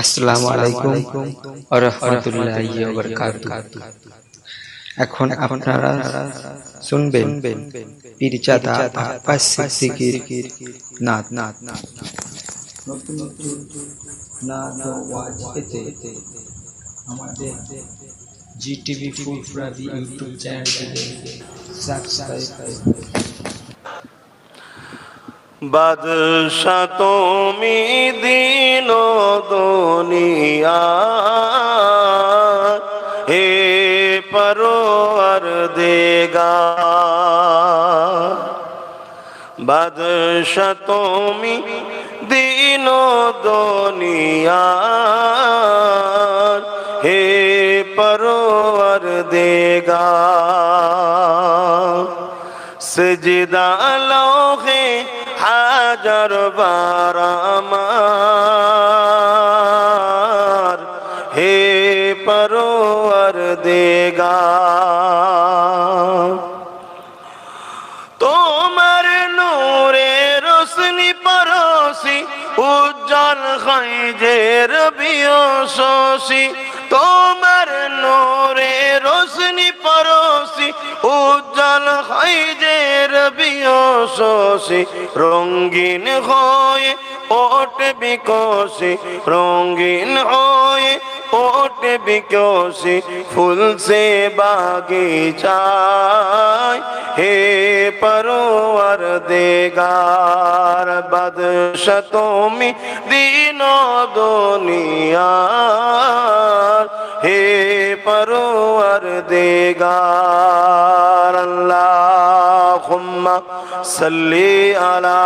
আসসালামু আলাইকুম ওয়া রাহমাতুল্লাহি ওয়া বারাকাতুহু এখন আপনারা শুনবেন পীরজাদা আব্বাস সিদ্দিকীর নাত। নাত নতুন নতুন নাত ওয়াজ পেতে আমাদের জিটিভি ফুলফুরাদি ইউটিউব চ্যানেলটিকে সাবস্ক্রাইব করুন বাদশা তুমি দিন দুনিয়া। হে পরোয়ার দেগা বাদশা তুমি দিন দুনিয়া। হে পরোয়ার দেগা সজদা লোহে হাজার বার পরোয়ার দেগা। তোমার নূরে রোশনি পরোশি উজ্জ্বল খৈজের বিয়সি তোমার নূরে রোশনি পরোসি উজ্জ্বল খৈজের বিয়সি রঙ্গিন হয়ে ওট বিকশি রঙ্গিন হয়ে ওট বিকশি ফুল সে বাগিচায় হে পরোয়ার দেগার বদশ তুমি দিন দুনিয়ার। হে পরোয়ার দেগার আল্লাহুম্মা সাল্লি আলা